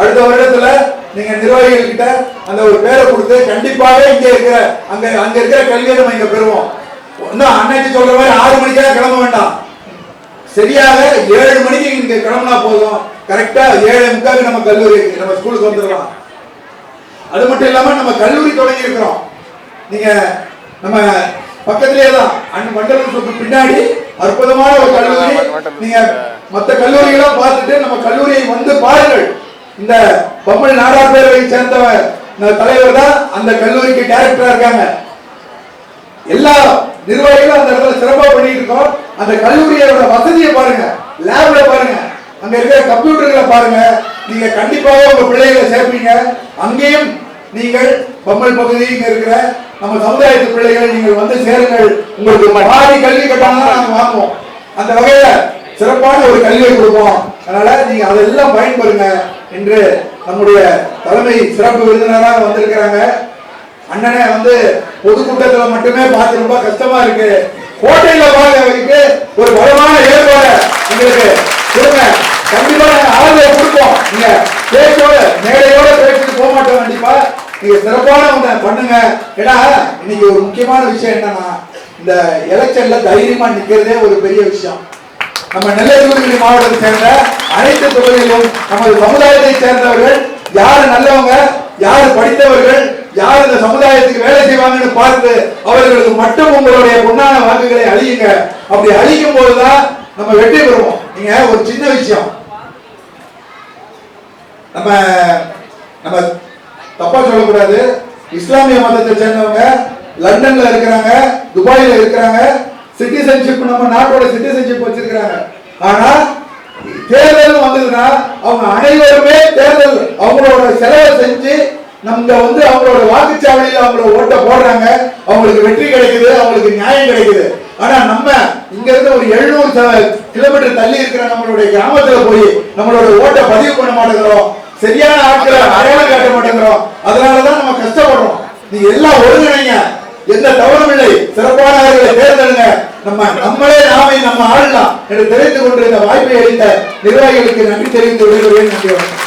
வருடத்துல நீங்க நிர்வாகிகள் கிட்ட அந்த ஒரு பேரை கொடுத்து கண்டிப்பாக இங்க இருக்கிற அங்க அங்க இருக்கிற கல்வியை நம்ம இங்க பெறுவோம். இன்னும் அன்னைக்கு சொல்ற மாதிரி ஆறு மணிக்கெல்லாம் கிளம்ப வேண்டாம். சரியாக ஏழு மணிக்கு இங்க கிளம்பினா போதும். கரெக்டா ஏழு முக்காக்கு நம்ம கல்லூரி நம்ம ஸ்கூலுக்கு வந்துடலாம். அது மட்டும் இல்லாம நம்ம கல்லூரி தொடங்கி இருக்கிறோம். நீங்க நம்ம பக்கத்திலே தான் அண்ணன் மண்டலம் சுக்கு பின்னாடி அற்புதமான ஒரு கல்லூரி. நீங்க மத்த கல்லூரிகளும் பார்த்துட்டு நம்ம கல்லூரியை வந்து பாருங்கள். இந்த பொம்மல் நாடார் பேரவை சேர்ந்தவர் இந்த தலைவர் தான் அந்த கல்லூரிக்கு டைரக்டரா இருக்காங்க. எல்லா நிர்வாகிகளும் அந்த இடத்துல சிறப்பா பண்ணிட்டு இருக்கோம். அந்த கல்லூரியோட வசதியை பாருங்க லேப்ல பாருங்க அங்க இருக்கிற கம்ப்யூட்டர்களை பாருங்க. நீங்க கண்டிப்பாக உங்க பிள்ளைகளை சேர்ப்பீங்க. அங்கேயும் நீங்கள் பம்மல் பகுதி இங்க இருக்கிற நம்ம சமுதாயத்து பிள்ளைகள் நீங்கள் வந்து சேருங்கள். உங்களுக்கு மாறி கல்வி கட்டணம் தான் நாங்க வாங்குவோம். அந்த வகையில சிறப்பான ஒரு கல்வியை கொடுப்போம். அதனால நீங்க அதெல்லாம் பயன்பெறுங்க என்று நம்முடைய தலைமை சிறப்பு விருந்தினராக வந்திருக்கிறாங்க. அண்ணனே வந்து பொதுக்கூட்டத்தில் மட்டுமே பார்த்து ரொம்ப கஷ்டமா இருக்கு. கோட்டையில பார்க்க வைக்க ஒரு பலமான ஏற்பாடு எங்களுக்கு கொடுங்க. கண்டிப்பா நாங்க கொடுப்போம். நீங்க பேச்சோட மேடையோட பேசிட்டு போக மாட்டோம். கண்டிப்பா நீங்க சிறப்பான ஒண்ணு பண்ணுங்க. ஏன்னா இன்னைக்கு ஒரு முக்கியமான விஷயம் என்னன்னா இந்த எலெக்ஷன்ல தைரியமா நிக்கிறதே ஒரு பெரிய விஷயம். நம்ம நெல்லை மாவட்டத்தை சேர்ந்த அனைத்து தொகுதிகளிலும் நமது சமுதாயத்தை சேர்ந்தவர்கள் யாரு நல்லவங்க யாரு படித்தவர்கள் யார் இந்த சமுதாயத்துக்கு வேலை செய்வாங்கன்னு பார்த்து அவர்களுக்கு மட்டும் உங்களுடைய பொன்னான வாக்குகளை அழியுங்க. அப்படி அழிக்கும் போதுதான் நம்ம வெற்றி பெறுவோம். நீங்க ஒரு சின்ன விஷயம். நம்ம நம்ம தப்பா சொல்லக்கூடாது. இஸ்லாமிய மதத்தை சேர்ந்தவங்க லண்டன்ல இருக்கிறாங்க துபாயில இருக்கிறாங்க சிட்டிசன்ஷிப் நம்ம நாட்டோட சிட்டிசன்ஷிப் வச்சிருக்கிறாங்க. ஆனா தேர்தல் வந்ததுன்னா அவங்க அனைவருமே தேர்தல் அவங்களோட செலவை செஞ்சு நம்ம வந்து அவங்களோட வாக்குச்சாவடியில் அவங்கள ஓட்டை போடுறாங்க. அவங்களுக்கு வெற்றி கிடைக்குது அவங்களுக்கு நியாயம் கிடைக்குது. ஆனா நம்ம இங்க இருந்து ஒரு எழுநூறு கிலோமீட்டர் தள்ளி இருக்கிற நம்மளுடைய கிராமத்துல போய் நம்மளோட ஓட்டை பதிவு பண்ண மாட்டேங்கிறோம். சரியான ஆட்களை அடையாளம் காட்ட மாட்டேங்கிறோம். அதனாலதான் நம்ம கஷ்டப்படுறோம். நீ எல்லாம் ஒருங்கிணைங்க. நம்ம நம்மளே நாமே நம்ம ஆளலாம் என்று தெரிந்து கொண்டிருந்த வாய்ப்பை அளித்த நிர்வாகிகளுக்கு நன்றி தெரிவித்து விடுகிறேன் நன்றி